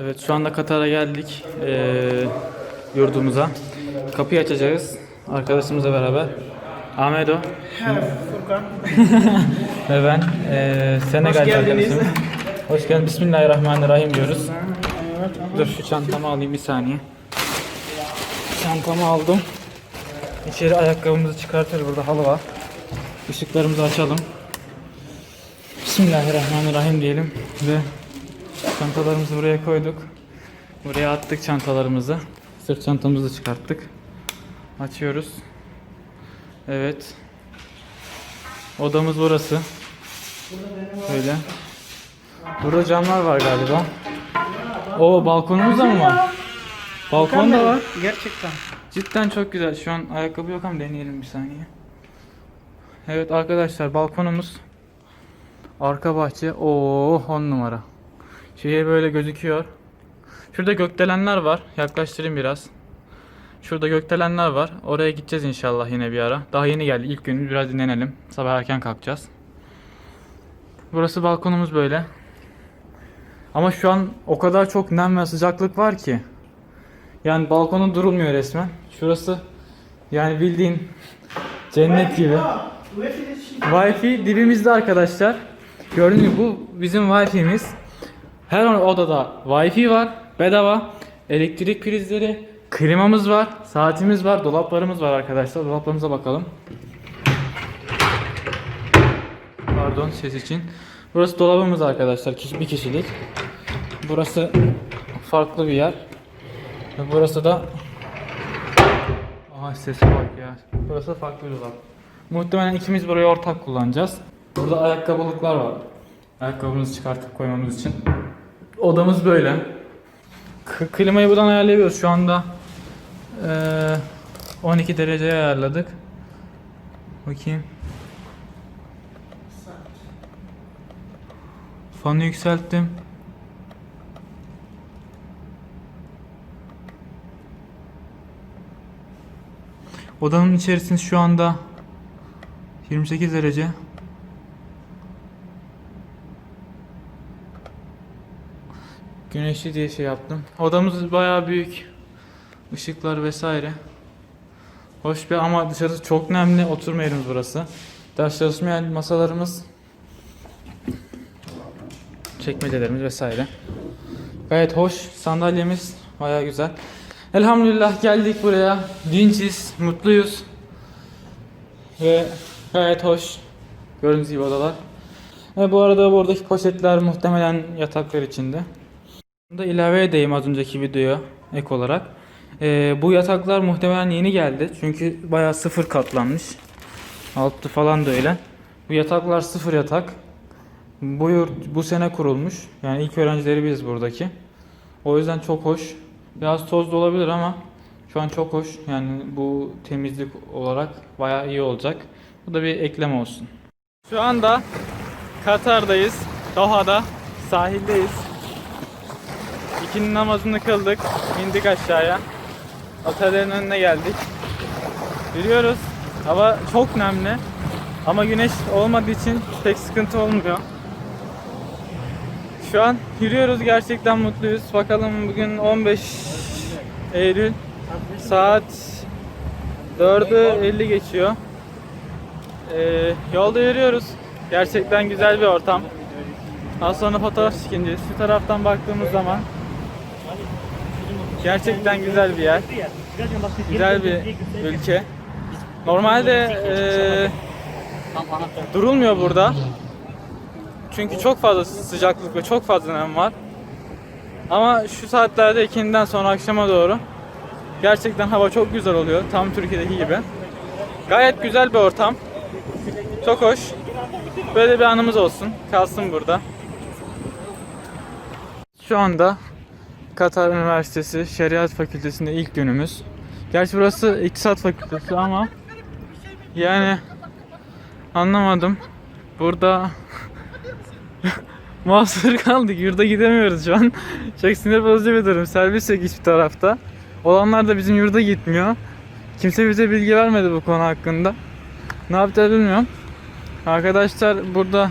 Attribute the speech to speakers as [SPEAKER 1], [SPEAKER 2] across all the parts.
[SPEAKER 1] Evet şu anda Katar'a geldik eee, yurdumuza. Kapıyı açacağız arkadaşımızla beraber. Ahmedo
[SPEAKER 2] Furkan.
[SPEAKER 1] ve ben eee Senegal
[SPEAKER 2] Hoş geldiniz.
[SPEAKER 1] arkadaşım. Hoş geldin. Bismillahirrahmanirrahim diyoruz. Dur şu çantamı alayım bir saniye. Çantamı aldım. İçeri ayakkabımızı çıkartır burada halı var. Işıklarımızı açalım. Bismillahirrahmanirrahim diyelim ve çantalarımızı buraya koyduk. Buraya attık çantalarımızı. Sırt çantamızı çıkarttık. Açıyoruz. Evet. Odamız burası. Böyle. Burada camlar var galiba. O balkonumuz da mı var? Balkon da var.
[SPEAKER 2] Gerçekten.
[SPEAKER 1] Cidden çok güzel. Şu an ayakkabı yok ama deneyelim bir saniye. Evet arkadaşlar balkonumuz. Arka bahçe. Oo 10 numara. Şehir böyle gözüküyor. Şurada gökdelenler var. Yaklaştırayım biraz. Şurada gökdelenler var. Oraya gideceğiz inşallah yine bir ara. Daha yeni geldi. İlk günümüz biraz dinlenelim. Sabah erken kalkacağız. Burası balkonumuz böyle. Ama şu an o kadar çok nem ve sıcaklık var ki. Yani balkonun durulmuyor resmen. Şurası yani bildiğin cennet gibi. Wi-Fi dibimizde arkadaşlar. Gördüğünüz gibi bu bizim Wi-Fi'miz. Her odada Wi-Fi var. Bedava. Elektrik prizleri, klimamız var, saatimiz var, dolaplarımız var arkadaşlar. Dolaplarımıza bakalım. Pardon ses için. Burası dolabımız arkadaşlar. Bir kişilik. Burası farklı bir yer. Burası da Aha sese bak ya. Burası farklı bir dolap. Muhtemelen ikimiz burayı ortak kullanacağız. Burada ayakkabılıklar var. Ayakkabımızı çıkartıp koymamız için. Odamız böyle. K- klimayı buradan ayarlayabiliyoruz. Şu anda eee 12 dereceye ayarladık. Bakayım. Fanı yükselttim. Odanın içerisinde şu anda 28 derece. Güneşli diye şey yaptım. Odamız bayağı büyük. Işıklar vesaire. Hoş bir ama dışarısı çok nemli. Oturma yerimiz burası. Ders çalışma masalarımız. Çekmecelerimiz vesaire. Gayet hoş. Sandalyemiz bayağı güzel. Elhamdülillah geldik buraya. Dinçiz, mutluyuz. Ve gayet hoş. Gördüğünüz gibi odalar. Ve bu arada buradaki poşetler muhtemelen yataklar içinde. Da ilave edeyim az önceki videoya ek olarak. Ee, bu yataklar muhtemelen yeni geldi. Çünkü bayağı sıfır katlanmış. Altı falan da öyle. Bu yataklar sıfır yatak. Bu yurt bu sene kurulmuş. Yani ilk öğrencileri biz buradaki. O yüzden çok hoş. Biraz tozlu olabilir ama şu an çok hoş. Yani bu temizlik olarak bayağı iyi olacak. Bu da bir ekleme olsun. Şu anda Katar'dayız. Doha'da sahildeyiz. İkinin namazını kıldık. indik aşağıya. Otellerin önüne geldik. Yürüyoruz. Hava çok nemli. Ama güneş olmadığı için pek sıkıntı olmuyor. Şu an yürüyoruz gerçekten mutluyuz. Bakalım bugün 15 Eylül saat 4'ü 50 geçiyor. Ee, yolda yürüyoruz. Gerçekten güzel bir ortam. Az sonra fotoğraf çekineceğiz. Şu taraftan baktığımız zaman gerçekten güzel bir yer. Güzel bir ülke. Normalde eee, durulmuyor burada. Çünkü çok fazla sıcaklık ve çok fazla nem var. Ama şu saatlerde ikinden sonra akşama doğru gerçekten hava çok güzel oluyor. Tam Türkiye'deki gibi. Gayet güzel bir ortam. Çok hoş. Böyle bir anımız olsun. Kalsın burada. Şu anda Katar Üniversitesi Şeriat Fakültesi'nde ilk günümüz. Gerçi burası İktisat Fakültesi ama yani anlamadım. Burada mahsur kaldık. Yurda gidemiyoruz şu an. Çok sinir bozucu bir durum. Servis yok hiçbir tarafta. Olanlar da bizim yurda gitmiyor. Kimse bize bilgi vermedi bu konu hakkında. Ne yapacağız bilmiyorum. Arkadaşlar burada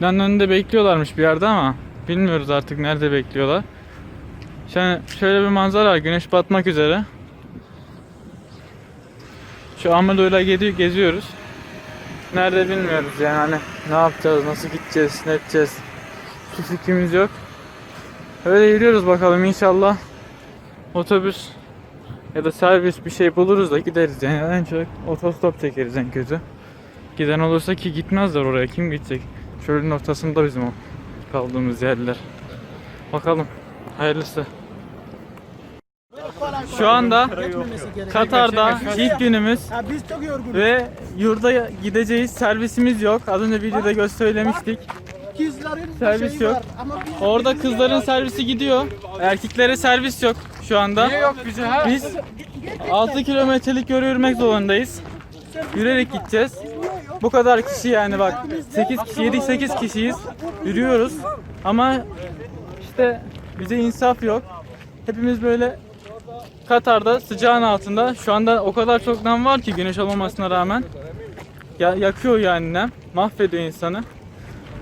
[SPEAKER 1] binanın önünde bekliyorlarmış bir yerde ama bilmiyoruz artık nerede bekliyorlar. Yani şöyle bir manzara. Güneş batmak üzere. Şu Amado'yla gezi- geziyoruz. Nerede bilmiyoruz yani hani ne yapacağız, nasıl gideceğiz, ne edeceğiz. Hiç fikrimiz yok. Öyle yürüyoruz bakalım inşallah otobüs ya da servis bir şey buluruz da gideriz yani en çok otostop çekeriz en kötü. Giden olursa ki gitmezler oraya kim gidecek? Çölün ortasında bizim o kaldığımız yerler. Bakalım hayırlısı. Şu anda Katar'da ilk günümüz
[SPEAKER 2] Ha, biz çok yorgunuz.
[SPEAKER 1] ve yurda gideceğiz. Servisimiz yok. Az önce videoda göz söylemiştik.
[SPEAKER 2] Kızların
[SPEAKER 1] Servis
[SPEAKER 2] şeyi
[SPEAKER 1] yok.
[SPEAKER 2] var ama biz
[SPEAKER 1] Orada kızların servisi gidiyor. Erkeklere servis yok şu anda.
[SPEAKER 3] yok bize ha?
[SPEAKER 1] Biz 6 kilometrelik yol yürümek zorundayız. Yürüyerek gideceğiz. Bu kadar kişi yani bak 8 kişi 7-8 kişiyiz. Yürüyoruz. Ama işte bize insaf yok. Hepimiz böyle Katar'da sıcağın altında. Şu anda o kadar çok nem var ki güneş olmamasına rağmen. Ya, yakıyor yani nem. Mahvediyor insanı.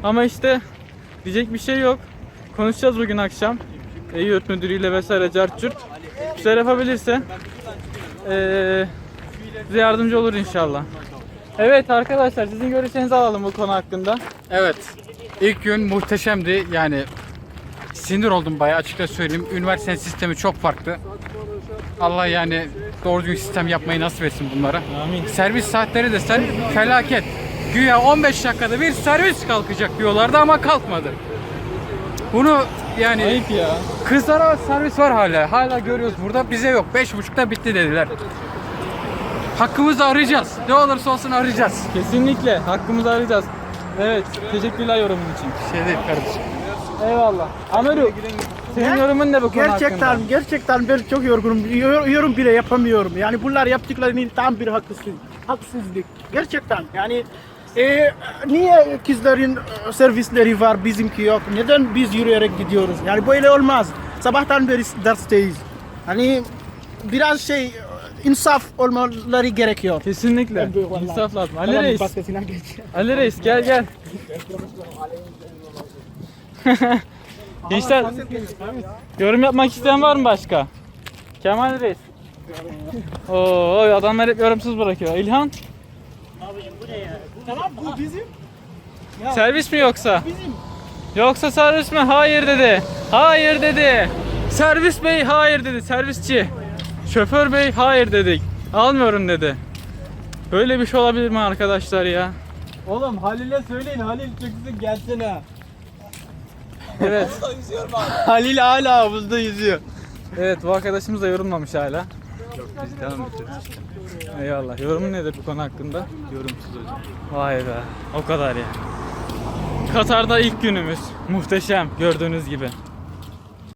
[SPEAKER 1] Ama işte diyecek bir şey yok. Konuşacağız bugün akşam. E, yurt müdürüyle vesaire cart curt. Bir şeyler yapabilirse eee bize yardımcı olur inşallah. Evet arkadaşlar sizin görüşlerinizi alalım bu konu hakkında.
[SPEAKER 3] Evet. İlk gün muhteşemdi. Yani sinir oldum bayağı açıkça söyleyeyim. Üniversite sistemi çok farklı. Allah yani doğru düzgün sistem yapmayı nasip etsin bunlara.
[SPEAKER 1] Amin.
[SPEAKER 3] Servis saatleri desen felaket. Güya 15 dakikada bir servis kalkacak diyorlardı ama kalkmadı. Bunu yani
[SPEAKER 1] Ayıp ya.
[SPEAKER 3] kızlara servis var hala. Hala görüyoruz burada. Bize yok. 5.30'da bitti dediler. Hakkımızı arayacağız. Ne olursa olsun arayacağız.
[SPEAKER 1] Kesinlikle hakkımızı arayacağız. Evet teşekkürler yorumun için.
[SPEAKER 3] Şey değil kardeşim.
[SPEAKER 1] Eyvallah. Ameru senin yorumun ne bu konu
[SPEAKER 2] gerçekten
[SPEAKER 1] hakkında?
[SPEAKER 2] gerçekten ben çok yorgunum. Yor- Yorum bile yapamıyorum. Yani bunlar yaptıklarının tam bir haksızlık. Haksızlık. Gerçekten. Yani e, niye kızların e, servisleri var bizimki yok? Neden biz yürüyerek gidiyoruz? Yani böyle olmaz. Sabahtan beri dersteyiz. Hani biraz şey insaf olmaları gerekiyor.
[SPEAKER 1] Kesinlikle. İnsaf lazım. Ali
[SPEAKER 2] Tamam,
[SPEAKER 1] Reis. Ali Reis gel gel. Gençler yorum yapmak isteyen var mı başka? Kemal Reis. Oo adamlar hep yorumsuz bırakıyor. İlhan
[SPEAKER 2] Tamam bu bizim.
[SPEAKER 1] servis mi yoksa?
[SPEAKER 2] Bizim.
[SPEAKER 1] Yoksa servis mi? Hayır dedi. Hayır dedi. Servis bey hayır dedi. Servisçi. Şoför bey hayır dedik. Almıyorum dedi. Böyle bir şey olabilir mi arkadaşlar ya?
[SPEAKER 4] Oğlum Halil'e söyleyin Halil çıksın gelsene.
[SPEAKER 1] Evet.
[SPEAKER 4] Halil hala havuzda yüzüyor.
[SPEAKER 1] Evet bu arkadaşımız da yorumlamış hala. Eyvallah. Yorumun nedir bu konu hakkında?
[SPEAKER 3] Yorumsuz hocam.
[SPEAKER 1] Vay be. O kadar yani. Katar'da ilk günümüz. Muhteşem gördüğünüz gibi.